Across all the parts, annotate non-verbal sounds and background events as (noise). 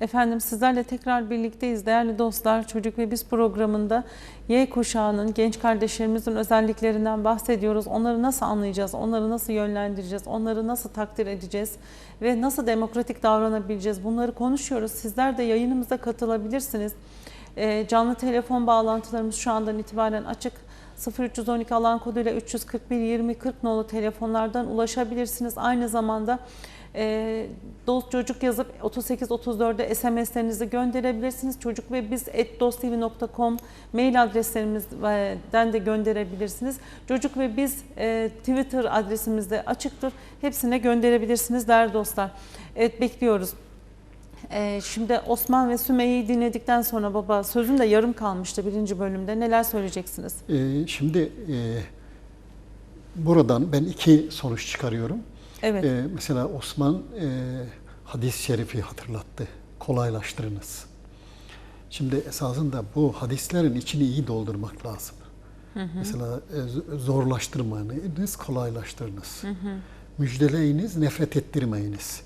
Efendim sizlerle tekrar birlikteyiz değerli dostlar. Çocuk ve Biz programında Y kuşağının, genç kardeşlerimizin özelliklerinden bahsediyoruz. Onları nasıl anlayacağız, onları nasıl yönlendireceğiz, onları nasıl takdir edeceğiz ve nasıl demokratik davranabileceğiz bunları konuşuyoruz. Sizler de yayınımıza katılabilirsiniz. Ee, canlı telefon bağlantılarımız şu andan itibaren açık. 0312 alan koduyla 341 20 40 nolu telefonlardan ulaşabilirsiniz. Aynı zamanda e, dost çocuk yazıp 38 34'e SMS'lerinizi gönderebilirsiniz. Çocuk ve biz @dosttv.com mail adreslerimizden de gönderebilirsiniz. Çocuk ve biz e, Twitter adresimiz de açıktır. Hepsine gönderebilirsiniz değerli dostlar. Evet bekliyoruz. Ee, şimdi Osman ve Sümeyye'yi dinledikten sonra baba sözüm de yarım kalmıştı birinci bölümde. Neler söyleyeceksiniz? Ee, şimdi e, buradan ben iki sonuç çıkarıyorum. Evet. Ee, mesela Osman e, hadis-i şerifi hatırlattı. Kolaylaştırınız. Şimdi esasında bu hadislerin içini iyi doldurmak lazım. Mesela e, zorlaştırmayınız, kolaylaştırınız. Müjdeleyiniz, nefret ettirmeyiniz.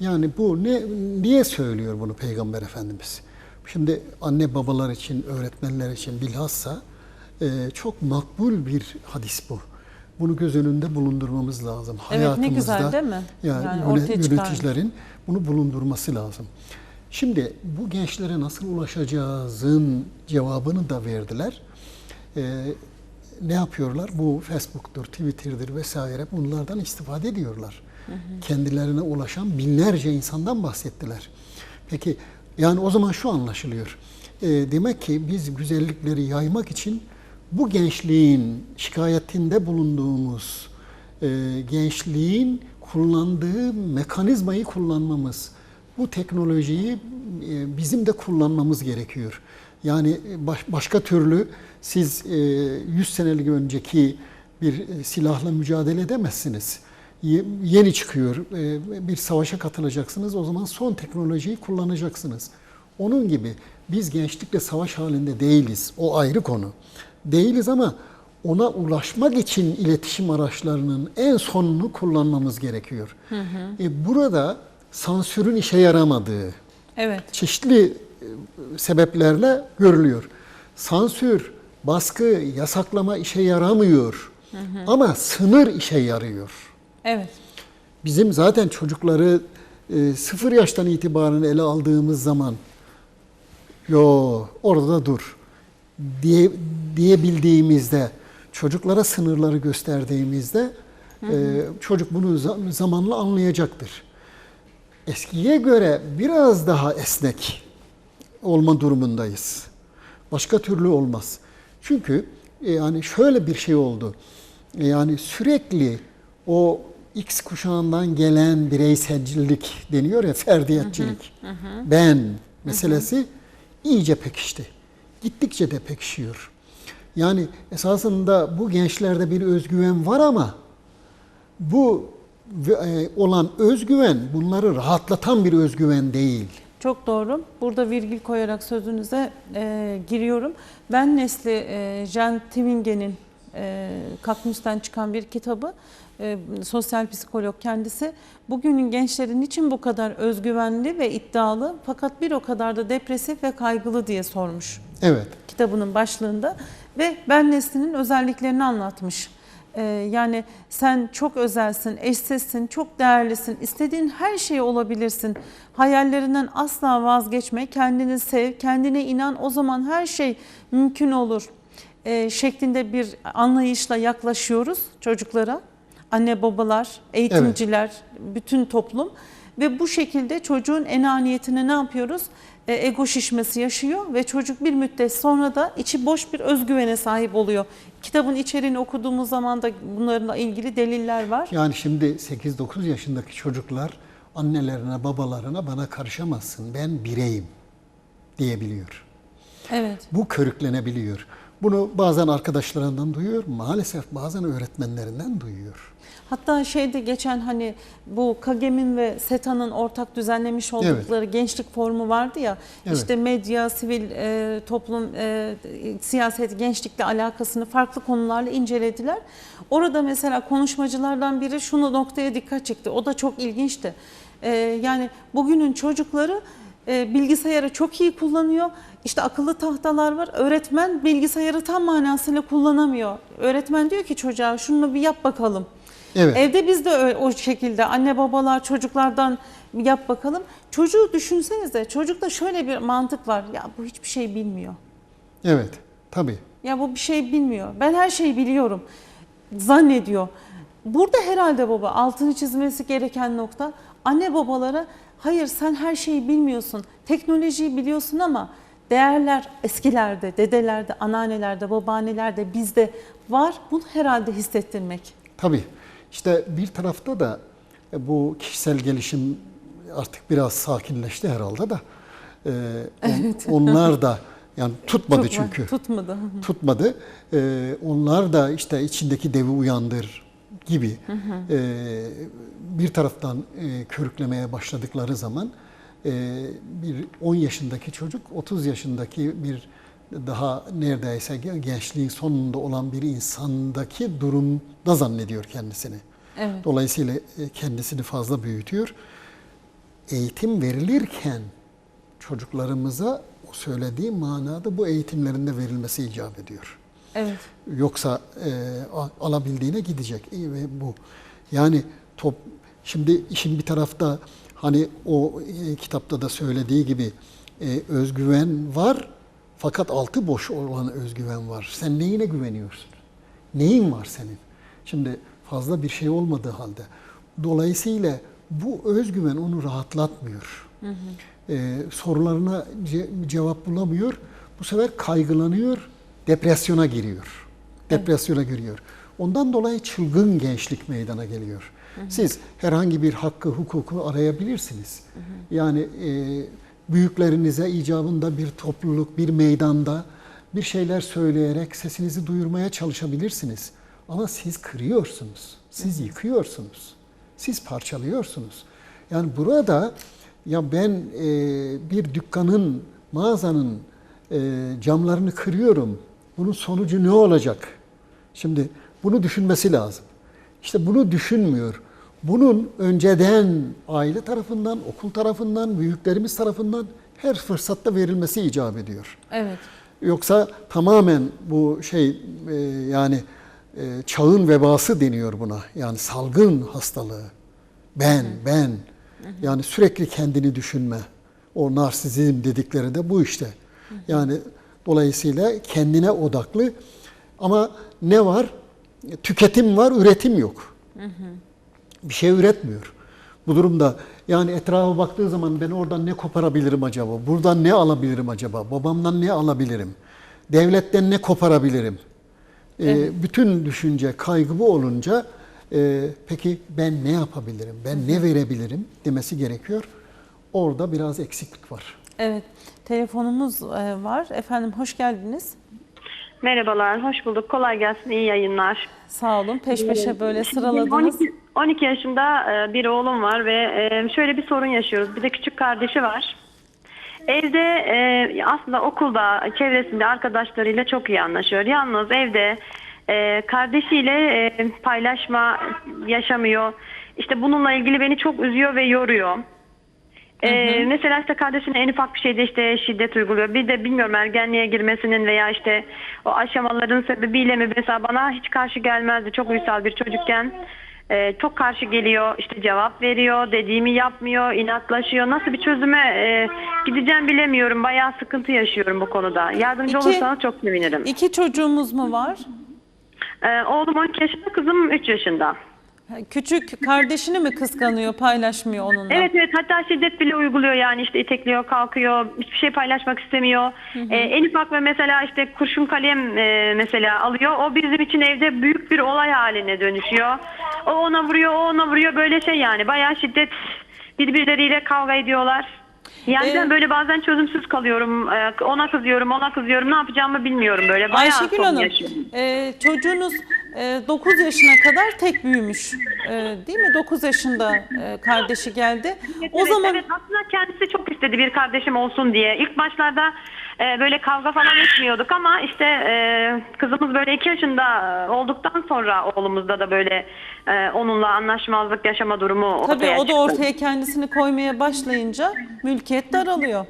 Yani bu ne niye söylüyor bunu Peygamber Efendimiz? Şimdi anne babalar için, öğretmenler için bilhassa e, çok makbul bir hadis bu. Bunu göz önünde bulundurmamız lazım. Evet, ne güzel değil mi? Yani, Yani ortaya yöneticilerin bunu bulundurması lazım. Şimdi bu gençlere nasıl ulaşacağızın cevabını da verdiler. Ee, ne yapıyorlar? Bu Facebook'tur, Twitter'dır vesaire bunlardan istifade ediyorlar. Kendilerine ulaşan binlerce insandan bahsettiler. Peki yani o zaman şu anlaşılıyor. Ee, demek ki biz güzellikleri yaymak için bu gençliğin şikayetinde bulunduğumuz e, gençliğin kullandığı mekanizmayı kullanmamız, bu teknolojiyi e, bizim de kullanmamız gerekiyor. Yani baş- başka türlü siz e, 100 senelik önceki bir e, silahla mücadele edemezsiniz. Ye- Yeni çıkıyor, e, bir savaşa katılacaksınız, o zaman son teknolojiyi kullanacaksınız. Onun gibi biz gençlikle savaş halinde değiliz, o ayrı konu. Değiliz ama ona ulaşmak için iletişim araçlarının en sonunu kullanmamız gerekiyor. E, burada sansürün işe yaramadığı Evet. çeşitli e, sebeplerle görülüyor. Sansür, baskı, yasaklama işe yaramıyor. Ama sınır işe yarıyor. Evet. Bizim zaten çocukları e, sıfır yaştan itibaren ele aldığımız zaman yo orada dur diye diyebildiğimizde çocuklara sınırları gösterdiğimizde e, çocuk bunu za- zamanla anlayacaktır. Eskiye göre biraz daha esnek olma durumundayız. Başka türlü olmaz. Çünkü e, yani şöyle bir şey oldu. E, Yani sürekli o X kuşağından gelen bireyselcilik deniyor ya ferdiyetçilik. Ben meselesi iyice pekişti. Gittikçe de pekişiyor. Yani esasında bu gençlerde bir özgüven var ama bu e, olan özgüven bunları rahatlatan bir özgüven değil. Çok doğru. Burada virgül koyarak sözünüze e, giriyorum. Ben nesli e, Jean Twingen'in e, Kakmus'tan çıkan bir kitabı. E, sosyal psikolog kendisi. Bugünün gençleri niçin bu kadar özgüvenli ve iddialı fakat bir o kadar da depresif ve kaygılı diye sormuş Evet. kitabının başlığında ve ben neslinin özelliklerini anlatmış. Ee, yani sen çok özelsin, eşsizsin, çok değerlisin, istediğin her şey olabilirsin. Hayallerinden asla vazgeçme, kendini sev, kendine inan o zaman her şey mümkün olur ee, şeklinde bir anlayışla yaklaşıyoruz çocuklara. Anne babalar, eğitimciler, bütün toplum ve bu şekilde çocuğun enaniyetine ne yapıyoruz? E, ego şişmesi yaşıyor ve çocuk bir müddet sonra da içi boş bir özgüvene sahip oluyor. Kitabın içeriğini okuduğumuz zaman da bunlarla ilgili deliller var. Yani şimdi 8-9 yaşındaki çocuklar annelerine, babalarına bana karışamazsın, ben bireyim diyebiliyor. Evet. Bu körüklenebiliyor. Bunu bazen arkadaşlarından duyuyor, maalesef bazen öğretmenlerinden duyuyor. Hatta şeyde geçen hani bu Kagem'in ve SETA'nın ortak düzenlemiş oldukları gençlik forumu vardı ya. Evet. işte medya, sivil e, toplum, e, siyaset, gençlikle alakasını farklı konularla incelediler. Orada mesela konuşmacılardan biri şunu noktaya dikkat çekti. O da çok ilginçti. E, yani bugünün çocukları e, bilgisayarı çok iyi kullanıyor. İşte akıllı tahtalar var. Öğretmen bilgisayarı tam manasıyla kullanamıyor. Öğretmen diyor ki çocuğa şunu bir yap bakalım. Evet. Evde biz de o şekilde anne babalar çocuklardan yap bakalım. Çocuğu düşünsenize çocukta şöyle bir mantık var. Ya bu hiçbir şey bilmiyor. Evet. Tabii. Ya bu bir şey bilmiyor. Ben her şeyi biliyorum. Zannediyor. Burada herhalde baba altını çizmesi gereken nokta anne babalara hayır sen her şeyi bilmiyorsun. Teknolojiyi biliyorsun ama değerler eskilerde, dedelerde, anneannelerde, babaannelerde bizde var. Bunu herhalde hissettirmek. Tabii. İşte bir tarafta da e, bu kişisel gelişim artık biraz sakinleşti herhalde da. Ee, on- (laughs) onlar da yani tutmadı var. çünkü. Tutmadı. tutmadı. Ee, onlar da işte içindeki devi uyandır gibi ee, bir taraftan e, körüklemeye başladıkları zaman e, bir 10 yaşındaki çocuk 30 yaşındaki bir daha neredeyse gençliğin sonunda olan bir insandaki durumda zannediyor kendisini. Evet. Dolayısıyla e, kendisini fazla büyütüyor. Eğitim verilirken çocuklarımıza o söylediği manada bu eğitimlerinde verilmesi icap ediyor. Evet. Yoksa e, alabildiğine gidecek. İyi ve bu. Yani top şimdi işin bir tarafta hani o e, kitapta da söylediği gibi e, özgüven var fakat altı boş olan özgüven var. Sen neyine güveniyorsun? Neyin var senin? Şimdi fazla bir şey olmadığı halde. Dolayısıyla bu özgüven onu rahatlatmıyor. Ee, sorularına ce- cevap bulamıyor. Bu sefer kaygılanıyor, depresyona giriyor. Depresyona giriyor. Ondan dolayı çılgın gençlik meydana geliyor. Siz herhangi bir hakkı, hukuku arayabilirsiniz. Yani e, büyüklerinize icabında bir topluluk, bir meydanda bir şeyler söyleyerek sesinizi duyurmaya çalışabilirsiniz. Ama siz kırıyorsunuz, siz yıkıyorsunuz, siz parçalıyorsunuz. Yani burada ya ben e, bir dükkanın, mağazanın e, camlarını kırıyorum. Bunun sonucu ne olacak? Şimdi bunu düşünmesi lazım. İşte bunu düşünmüyor. Bunun önceden aile tarafından, okul tarafından, büyüklerimiz tarafından her fırsatta verilmesi icap ediyor. Evet. Yoksa tamamen bu şey e, yani e, çağın vebası deniyor buna. Yani salgın hastalığı. Ben, ben. Yani sürekli kendini düşünme. O narsizm dedikleri de bu işte. Yani dolayısıyla kendine odaklı. Ama ne var? Tüketim var, üretim yok. Bir şey üretmiyor. Bu durumda yani etrafa baktığı zaman ben oradan ne koparabilirim acaba? Buradan ne alabilirim acaba? Babamdan ne alabilirim? Devletten ne koparabilirim? Ee, bütün düşünce, kaygı bu olunca e, peki ben ne yapabilirim? Ben ne verebilirim demesi gerekiyor. Orada biraz eksiklik var. Evet. Telefonumuz e, var. Efendim hoş geldiniz. Merhabalar, hoş bulduk. Kolay gelsin, iyi yayınlar. Sağ olun. Peş peşe böyle Benim sıraladınız. 12, 12 yaşında bir oğlum var ve e, şöyle bir sorun yaşıyoruz. Bir de küçük kardeşi var. Evde e, aslında okulda, çevresinde arkadaşlarıyla çok iyi anlaşıyor. Yalnız evde e, kardeşiyle paylaşma yaşamıyor. İşte bununla ilgili beni çok üzüyor ve yoruyor. Ee, mesela işte kardeşine en ufak bir şeyde işte şiddet uyguluyor. Bir de bilmiyorum ergenliğe girmesinin veya işte o aşamaların sebebiyle mi mesela bana hiç karşı gelmezdi. Çok uysal bir çocukken e, çok karşı geliyor. işte cevap veriyor, dediğimi yapmıyor, inatlaşıyor. Nasıl bir çözüme e, gideceğim bilemiyorum. Bayağı sıkıntı yaşıyorum bu konuda. Yardımcı İki- olursanız çok sevinirim. İki çocuğumuz mu var? Ee, oğlum 12 yaşında, kızım 3 yaşında. Küçük kardeşini mi kıskanıyor, paylaşmıyor onunla? Evet evet hatta şiddet bile uyguluyor yani işte itekliyor kalkıyor hiçbir şey paylaşmak istemiyor. Ee, en ufak ve mesela işte kurşun kalem e, mesela alıyor o bizim için evde büyük bir olay haline dönüşüyor. O ona vuruyor o ona vuruyor böyle şey yani bayağı şiddet birbirleriyle kavga ediyorlar. Yani Ee, ben böyle bazen çözümsüz kalıyorum. Ee, Ona kızıyorum, ona kızıyorum. Ne yapacağımı bilmiyorum böyle. Bayağı Ayşegül Hanım, yaşıyorum. e, çocuğunuz e, 9 yaşına kadar tek büyümüş. E, değil mi? 9 yaşında e, kardeşi geldi. Evet, o evet, zaman evet aslında kendisi çok istedi bir kardeşim olsun diye. İlk başlarda e, böyle kavga falan etmiyorduk ama işte e, kızımız böyle iki yaşında olduktan sonra oğlumuzda da böyle e, onunla anlaşmazlık yaşama durumu ortaya Tabii o da çıktı. ortaya kendisini koymaya başlayınca mülkiyet daralıyor.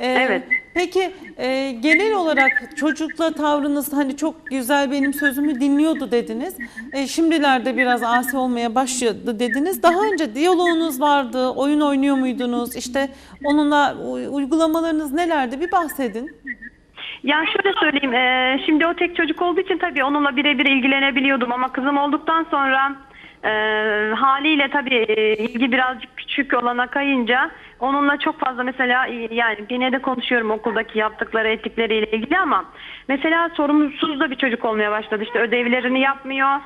Ee, Evet. Peki e, genel olarak çocukla tavrınız hani çok güzel benim sözümü dinliyordu dediniz. E, şimdilerde biraz asi olmaya başladı dediniz. Daha önce diyaloğunuz vardı, oyun oynuyor muydunuz? İşte onunla uygulamalarınız nelerdi? Bir bahsedin. Ya şöyle söyleyeyim, e, şimdi o tek çocuk olduğu için tabii onunla birebir ilgilenebiliyordum ama kızım olduktan sonra e, haliyle tabii e, ilgi birazcık küçük olana kayınca onunla çok fazla mesela e, yani yine de konuşuyorum okuldaki yaptıkları ettikleriyle ilgili ama mesela sorumsuz da bir çocuk olmaya başladı işte ödevlerini yapmıyor.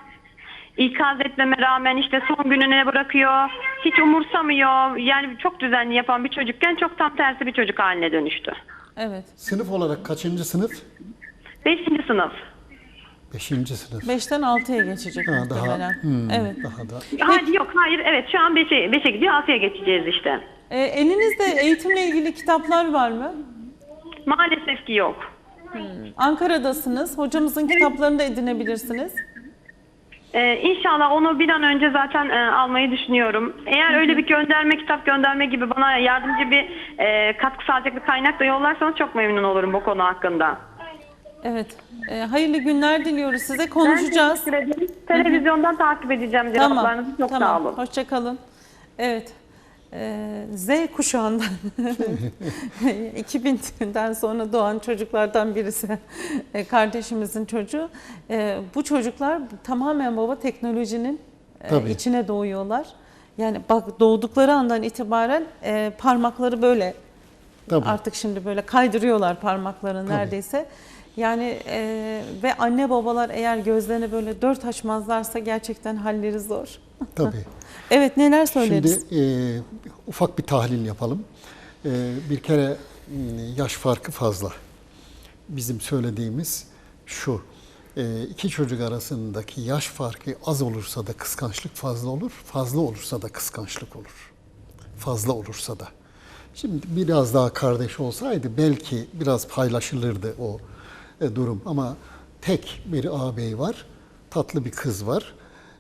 İkaz etmeme rağmen işte son gününe bırakıyor. Hiç umursamıyor. Yani çok düzenli yapan bir çocukken çok tam tersi bir çocuk haline dönüştü. Evet. Sınıf olarak kaçıncı sınıf? Beşinci sınıf. Beşinci sınıf. 5'ten 6'ya geçecek Ha, daha, muhtemelen. hmm, Evet. daha da. Hayır yok hayır evet şu an 5'e 5'e gidiyor 6'ya geçeceğiz işte. E, elinizde eğitimle ilgili kitaplar var mı? Maalesef ki yok. Ankara'dasınız. Hocamızın kitaplarını da edinebilirsiniz. Ee, inşallah onu bir an önce zaten e, almayı düşünüyorum. Eğer öyle bir gönderme, kitap gönderme gibi bana yardımcı bir e, katkı sağlayacak bir kaynak da yollarsanız çok memnun olurum bu konu hakkında. Evet. E, hayırlı günler diliyoruz size. Konuşacağız. Ben teşekkür ederim. Televizyondan takip edeceğim Tamam. cevaplarınızı. Çok tamam. sağ olun. Hoşça kalın. Evet. Ee, Z kuşağından (laughs) 2000'den sonra doğan çocuklardan birisi e, kardeşimizin çocuğu. Bu çocuklar tamamen baba teknolojinin e, Tabii. içine doğuyorlar. Yani bak doğdukları andan itibaren e, parmakları böyle Tabii. Artık şimdi böyle kaydırıyorlar parmaklarını Tabii. neredeyse. Yani e, ve anne babalar eğer gözlerini böyle dört açmazlarsa gerçekten halleri zor. Tabii. (laughs) Evet neler söyleriz? Şimdi e, ufak bir tahlil yapalım. E, bir kere m, yaş farkı fazla. Bizim söylediğimiz şu. E, iki çocuk arasındaki yaş farkı az olursa da kıskançlık fazla olur. Fazla olursa da kıskançlık olur. Fazla olursa da. Şimdi biraz daha kardeş olsaydı belki biraz paylaşılırdı o durum. Ama tek bir ağabey var. Tatlı bir kız var.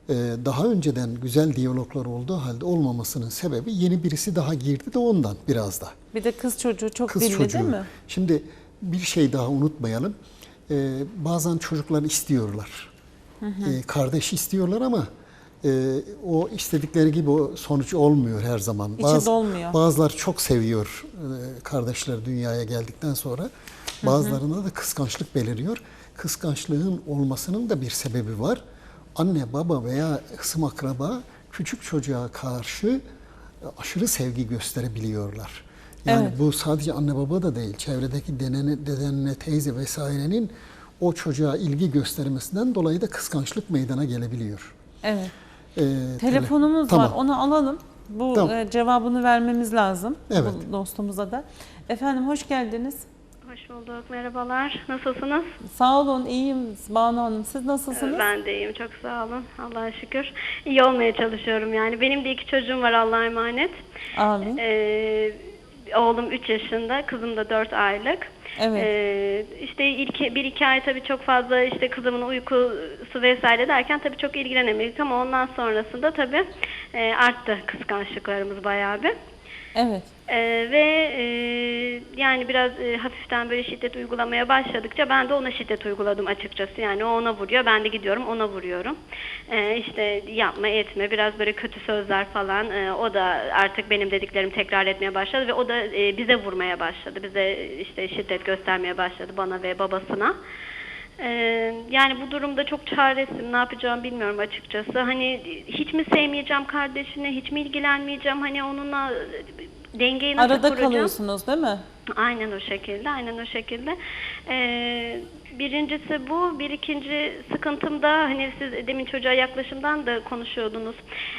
Ee, daha önceden güzel diyaloglar olduğu halde olmamasının sebebi yeni birisi daha girdi de ondan biraz da. Bir de kız çocuğu çok Kız dilli çocuğu. değil mi? Şimdi bir şey daha unutmayalım. Ee, bazen çocuklar istiyorlar. Ee, kardeş istiyorlar ama e, o istedikleri gibi o sonuç olmuyor her zaman. İçi dolmuyor. Bazıları çok seviyor e, kardeşler dünyaya geldikten sonra. Bazılarında da kıskançlık beliriyor. Kıskançlığın olmasının da bir sebebi var. Anne, baba veya hısım akraba küçük çocuğa karşı e, aşırı sevgi gösterebiliyorlar. Yani Evet. bu sadece anne baba da değil, çevredeki denene, dedenine, teyze vesairenin o çocuğa ilgi göstermesinden dolayı da kıskançlık meydana gelebiliyor. Evet. Ee, tele- Telefonumuz Tamam. var onu alalım. Bu Tamam. e, cevabını vermemiz lazım Evet. bu dostumuza da. Efendim hoş geldiniz. Hoş bulduk. Merhabalar. Nasılsınız? Sağ olun iyiyim Banu Hanım. Siz nasılsınız? Ben de iyiyim. Çok sağ olun. Allah'a şükür. İyi olmaya çalışıyorum yani. Benim de iki çocuğum var Allah'a emanet. Amin. Ee, oğlum 3 yaşında, kızım da 4 aylık. Evet. Ee, işte ilk bir iki ay tabii çok fazla işte kızımın uykusu vesaire derken tabii çok ilgilenemedik ama ondan sonrasında tabii e, arttı kıskançlıklarımız bayağı bir. Evet. Ee, ve e, yani biraz e, hafiften böyle şiddet uygulamaya başladıkça ben de ona şiddet uyguladım açıkçası. Yani o ona vuruyor, ben de gidiyorum ona vuruyorum. Ee, işte yapma etme, biraz böyle kötü sözler falan. Ee, o da artık benim dediklerimi tekrar etmeye başladı ve o da e, bize vurmaya başladı. Bize işte şiddet göstermeye başladı bana ve babasına. Ee, yani bu durumda çok çaresizim. Ne yapacağımı bilmiyorum açıkçası. Hani hiç mi sevmeyeceğim kardeşini, hiç mi ilgilenmeyeceğim? Hani onunla dengeyi nasıl Arada kuracağım? kalıyorsunuz değil mi? Aynen o şekilde, aynen o şekilde. Ee, birincisi bu. Bir ikinci sıkıntım da hani siz demin çocuğa yaklaşımdan da konuşuyordunuz.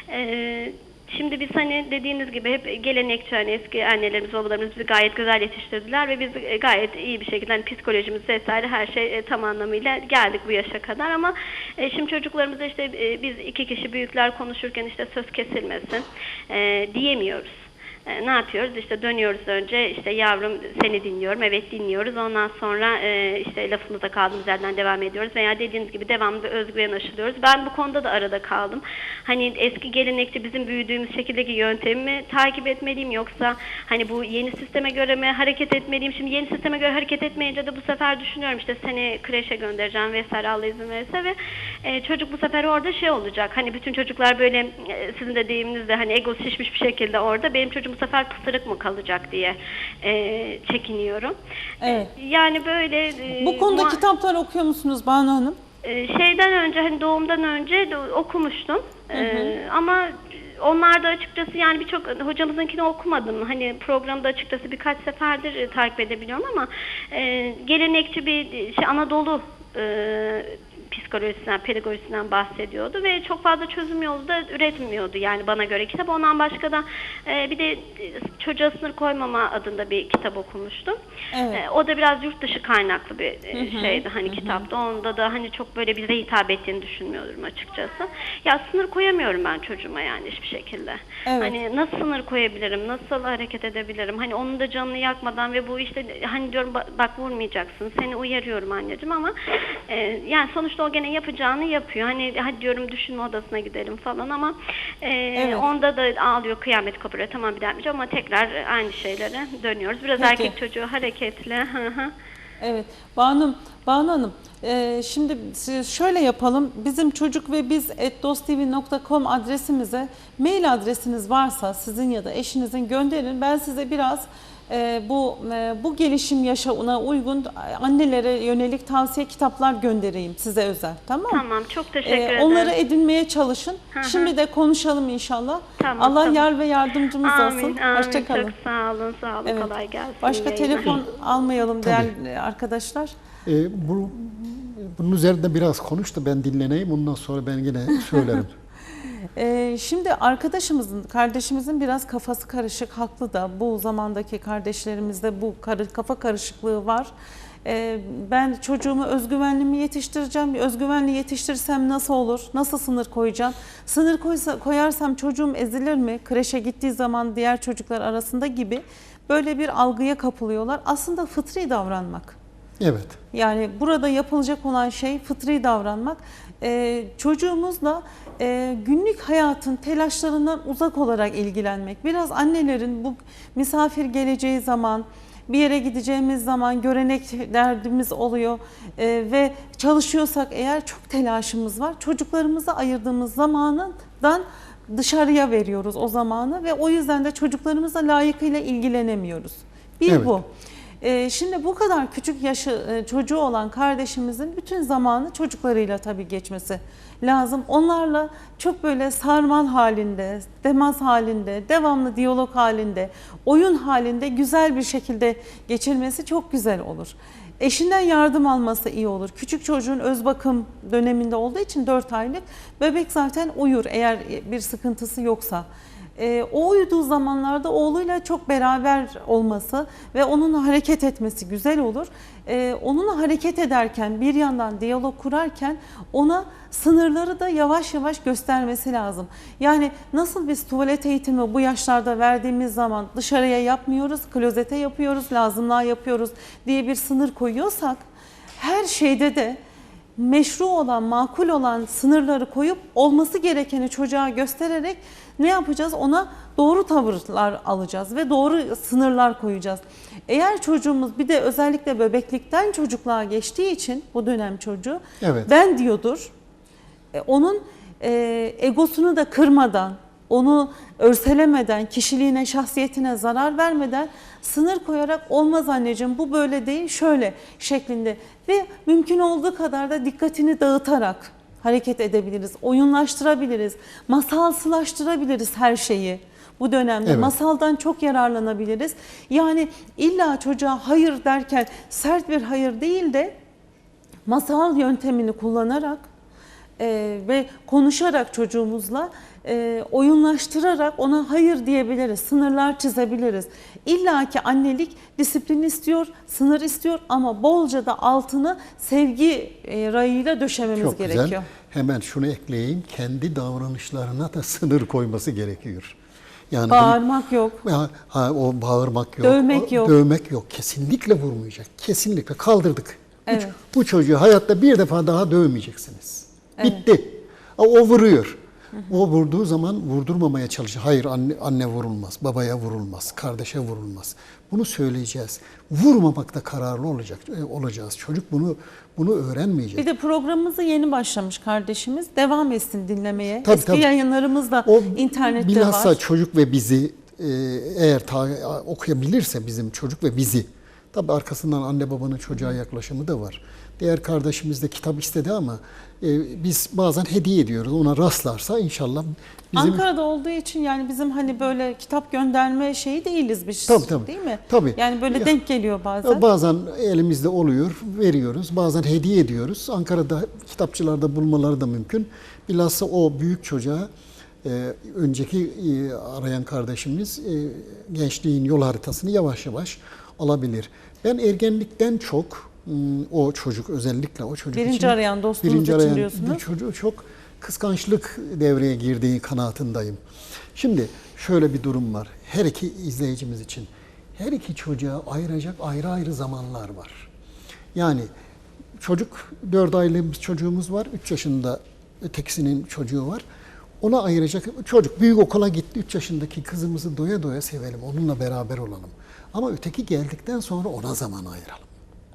Ee, Şimdi biz hani dediğiniz gibi hep gelenekçi hani eski annelerimiz babalarımız bizi gayet güzel yetiştirdiler ve biz gayet iyi bir şekilde hani psikolojimiz vesaire her şey e, tam anlamıyla geldik bu yaşa kadar ama e, şimdi çocuklarımıza işte e, biz iki kişi büyükler konuşurken işte söz kesilmesin e, diyemiyoruz. E, ne yapıyoruz? İşte dönüyoruz önce işte yavrum seni dinliyorum. Evet dinliyoruz. Ondan sonra e, işte lafımıza kaldığımız yerden devam ediyoruz. Veya dediğiniz gibi devamlı özgüven aşılıyoruz. Ben bu konuda da arada kaldım. Hani eski gelenekte bizim büyüdüğümüz şekildeki yöntemi mi takip etmeliyim yoksa hani bu yeni sisteme göre mi hareket etmeliyim? Şimdi yeni sisteme göre hareket etmeyince de bu sefer düşünüyorum işte seni kreşe göndereceğim vesaire Allah izin verirse ve e, çocuk bu sefer orada şey olacak. Hani bütün çocuklar böyle e, sizin de deyiminizde hani ego şişmiş bir şekilde orada benim çocuğum bu sefer pısırık mı kalacak diye e, çekiniyorum. Evet. E, Yani böyle e, Bu konuda kitaplar okuyor musunuz Banu Hanım? ee, şeyden önce hani doğumdan önce de okumuştum. Ee, ama onlar da açıkçası yani birçok hocamızınkini okumadım. Hani programda açıkçası birkaç seferdir e, takip edebiliyorum ama e, gelenekçi bir şey Anadolu e, psikolojisinden, pedagojisinden bahsediyordu ve çok fazla çözüm yolu da üretmiyordu yani bana göre kitap. Ondan başka da e, bir de e, çocuğa sınır koymama adında bir kitap okumuştum. Evet. E, o da biraz yurt dışı kaynaklı bir e, şeydi hani kitapta. Onda da hani çok böyle bize hitap ettiğini düşünmüyorum açıkçası. Ya sınır koyamıyorum ben çocuğuma yani hiçbir şekilde. Evet. Hani nasıl sınır koyabilirim? Nasıl hareket edebilirim? Hani onun da canını yakmadan ve bu işte hani diyorum ba- bak vurmayacaksın. Seni uyarıyorum anneciğim ama e, yani sonuçta o gene yapacağını yapıyor. Hani hadi diyorum düşünme odasına gidelim falan ama e, Evet. onda da ağlıyor kıyamet kopuyor. Tamam bir daha yapmayacağım ama tekrar aynı şeylere dönüyoruz. Biraz Peki. erkek çocuğu hareketli. Hı hı. Evet. Banu, Banu Hanım, e, şimdi şöyle yapalım. Bizim çocuk ve biz dosttv.com adresimize mail adresiniz varsa sizin ya da eşinizin gönderin. Ben size biraz bu e, bu gelişim yaşamına uygun annelere yönelik tavsiye kitaplar göndereyim size özel. Tamam mı? Tamam çok teşekkür E, ederim. onları edinmeye çalışın. Hı hı. Şimdi de konuşalım inşallah. Tamam, Allah tamam. yar ve yardımcımız olsun. Amin, amin. Hoşçakalın. Çok sağ olun, sağ olun. Evet. Kolay gelsin. Başka İyi telefon almayalım Tabii. değerli arkadaşlar. E, bu, bunun üzerinde biraz konuş da ben dinleneyim. Ondan sonra ben yine söylerim. (laughs) Ee, şimdi arkadaşımızın, kardeşimizin biraz kafası karışık, haklı da. Bu zamandaki kardeşlerimizde bu karı- kafa karışıklığı var. Ee, ben çocuğumu özgüvenli mi yetiştireceğim? Özgüvenli yetiştirsem nasıl olur? Nasıl sınır koyacağım? Sınır koysa, koyarsam çocuğum ezilir mi? Kreşe gittiği zaman diğer çocuklar arasında gibi böyle bir algıya kapılıyorlar. Aslında fıtri davranmak. Evet. Yani burada yapılacak olan şey fıtri davranmak. Ee, çocuğumuzla e, günlük hayatın telaşlarından uzak olarak ilgilenmek. Biraz annelerin bu misafir geleceği zaman, bir yere gideceğimiz zaman görenek derdimiz oluyor Ee, ve çalışıyorsak eğer çok telaşımız var. Çocuklarımıza ayırdığımız zamanından dışarıya veriyoruz o zamanı ve o yüzden de çocuklarımızla layıkıyla ilgilenemiyoruz. Bir Evet. bu. Ee, şimdi bu kadar küçük yaşı e, çocuğu olan kardeşimizin bütün zamanı çocuklarıyla tabii geçmesi lazım. Onlarla çok böyle sarmal halinde, demans halinde, devamlı diyalog halinde, oyun halinde güzel bir şekilde geçirmesi çok güzel olur. Eşinden yardım alması iyi olur. Küçük çocuğun öz bakım döneminde olduğu için 4 aylık bebek zaten uyur eğer bir sıkıntısı yoksa. Ee, o uyuduğu zamanlarda oğluyla çok beraber olması ve onunla hareket etmesi güzel olur. Ee, onunla hareket ederken bir yandan diyalog kurarken ona sınırları da yavaş yavaş göstermesi lazım. Yani nasıl biz tuvalet eğitimi bu yaşlarda verdiğimiz zaman dışarıya yapmıyoruz, klozete yapıyoruz, lazımlığa yapıyoruz diye bir sınır koyuyorsak her şeyde de meşru olan, makul olan sınırları koyup olması gerekeni çocuğa göstererek ne yapacağız? Ona doğru tavırlar alacağız ve doğru sınırlar koyacağız. Eğer çocuğumuz bir de özellikle bebeklikten çocukluğa geçtiği için bu dönem çocuğu Evet. ben diyordur. E, onun e, egosunu da kırmadan, onu örselemeden, kişiliğine, şahsiyetine zarar vermeden sınır koyarak olmaz anneciğim bu böyle değil şöyle şeklinde ve mümkün olduğu kadar da dikkatini dağıtarak hareket edebiliriz, oyunlaştırabiliriz, masalsılaştırabiliriz her şeyi. Bu dönemde Evet. masaldan çok yararlanabiliriz. Yani illa çocuğa hayır derken sert bir hayır değil de masal yöntemini kullanarak e, ve konuşarak çocuğumuzla e, oyunlaştırarak ona hayır diyebiliriz, sınırlar çizebiliriz. İlla ki annelik disiplin istiyor, sınır istiyor ama bolca da altını sevgi e, rayıyla döşememiz Çok gerekiyor. güzel. Hemen şunu ekleyeyim. Kendi davranışlarına da sınır koyması gerekiyor. Yani Bağırmak yok. ya, ha, o bağırmak yok. Dövmek o- yok. Dövmek yok. Kesinlikle vurmayacak. Kesinlikle kaldırdık. Bu Evet. Bu, çocuğu hayatta bir defa daha dövmeyeceksiniz. Evet. Bitti. O vuruyor. O vurduğu zaman vurdurmamaya çalışıyor. Hayır anne, anne vurulmaz, babaya vurulmaz, kardeşe vurulmaz. Bunu söyleyeceğiz. Vurmamakta kararlı olacak e, olacağız. Çocuk bunu bunu öğrenmeyecek. Bir de programımızı yeni başlamış kardeşimiz. Devam etsin dinlemeye. Tabii, Eski tabii. yayınlarımız da O internette bilhassa var. çocuk ve bizi e, eğer ta- okuyabilirse bizim çocuk ve bizi. Tabi arkasından anne babanın çocuğa yaklaşımı da var. Diğer kardeşimiz de kitap istedi ama e, biz bazen hediye ediyoruz. Ona rastlarsa inşallah bizim Ankara'da olduğu için yani bizim hani böyle kitap gönderme şeyi değiliz biz. Tabii, tabii. Değil mi? Tabii. Yani böyle Ya- denk geliyor bazen. Bazen elimizde oluyor, veriyoruz. Bazen hediye ediyoruz. Ankara'da kitapçılarda bulmaları da mümkün. Bilhassa o büyük çocuğa e, önceki e, arayan kardeşimiz e, gençliğin yol haritasını yavaş yavaş alabilir. Ben ergenlikten çok o çocuk özellikle o çocuk Birinci için arayan dostunuz birinci için arayan diyorsunuz. bir çocuğu çok kıskançlık devreye girdiği kanaatindeyim. Şimdi şöyle bir durum var. Her iki izleyicimiz için. Her iki çocuğa ayıracak ayrı ayrı zamanlar var. Yani çocuk 4 aylık bir çocuğumuz var. 3 yaşında ötekisinin çocuğu var. Ona ayıracak çocuk büyük okula gitti. 3 yaşındaki kızımızı doya doya sevelim. Onunla beraber olalım. Ama öteki geldikten sonra ona zaman ayıralım.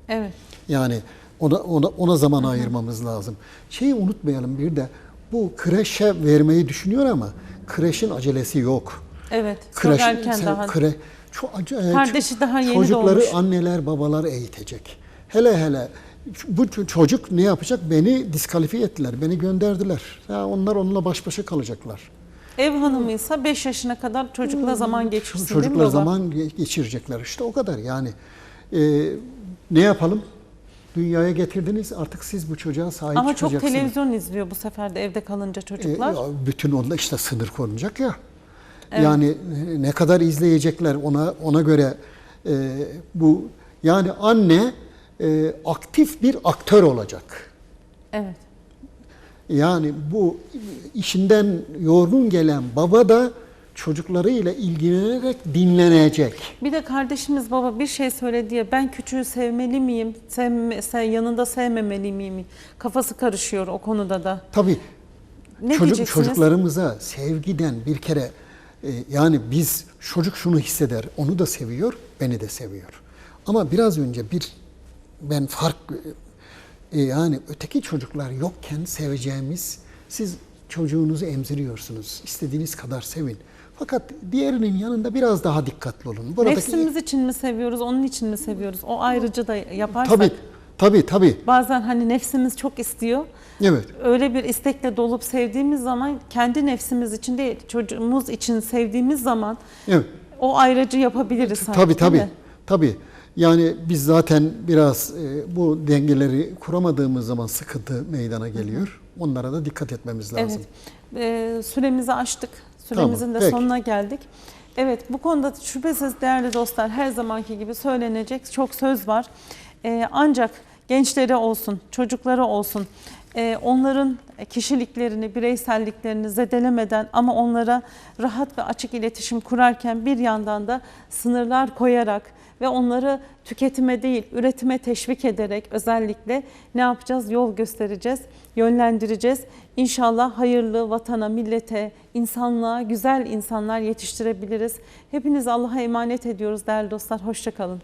Evet. Yani ona ona ona zaman ayırmamız lazım. Şeyi unutmayalım bir de bu kreşe vermeyi düşünüyor ama kreşin acelesi yok. Evet. Kreş, çok erken sen- daha. kre- çok acı- Kardeşi daha yeni Çocukları doğmuş. anneler babalar eğitecek. Hele hele bu çocuk ne yapacak? Beni diskalifiye ettiler, beni gönderdiler. Ya onlar onunla baş başa kalacaklar. Ev hanımıysa 5 yaşına kadar çocukla zaman geçirsin baba? zaman ge- geçirecekler işte o kadar yani. Ee, ne yapalım? Dünyaya getirdiniz artık siz bu çocuğa sahip Ama çok çıkacaksınız. televizyon izliyor bu sefer de evde kalınca E, çocuklar. ya bütün onda işte sınır konacak ya. Yani ne kadar izleyecekler ona ona göre e, bu yani anne e, aktif bir aktör olacak. Evet. Yani bu işinden yorgun gelen baba da çocuklarıyla ilgilenerek dinlenecek. Bir de kardeşimiz baba bir şey söyledi ya ben küçüğü sevmeli miyim? Sevme, se- yanında sevmemeli miyim? Kafası karışıyor o konuda da. Tabii Ne çocuk çocuklarımıza sevgiden bir kere e, yani biz çocuk şunu hisseder. Onu da seviyor, beni de seviyor. Ama biraz önce bir ben fark e, yani öteki çocuklar yokken seveceğimiz siz çocuğunuzu emziriyorsunuz. İstediğiniz kadar sevin. Fakat diğerinin yanında biraz daha dikkatli olun. Buradaki Nefsimiz için mi seviyoruz, onun için mi seviyoruz? O ayrıca da yaparsak tabii tabii tabii. bazen hani nefsimiz çok istiyor. Evet. Öyle bir istekle dolup sevdiğimiz zaman kendi nefsimiz için değil, çocuğumuz için sevdiğimiz zaman Evet. o ayrıcı yapabiliriz sanki. Tabii değil tabii. mi? Tabii. Yani biz zaten biraz e, bu dengeleri kuramadığımız zaman sıkıntı meydana geliyor. Onlara da dikkat etmemiz lazım. Evet. Ee, süremizi aştık. Süremizin Tamam, de peki. sonuna geldik. Evet bu konuda şüphesiz değerli dostlar her zamanki gibi söylenecek çok söz var. Ee, ancak gençleri olsun, çocukları olsun e, onların kişiliklerini, bireyselliklerini zedelemeden ama onlara rahat ve açık iletişim kurarken bir yandan da sınırlar koyarak ve onları tüketime değil üretime teşvik ederek özellikle ne yapacağız? Yol göstereceğiz, yönlendireceğiz. İnşallah hayırlı vatana, millete, insanlığa güzel insanlar yetiştirebiliriz. Hepinizi Allah'a emanet ediyoruz değerli dostlar. Hoşçakalın.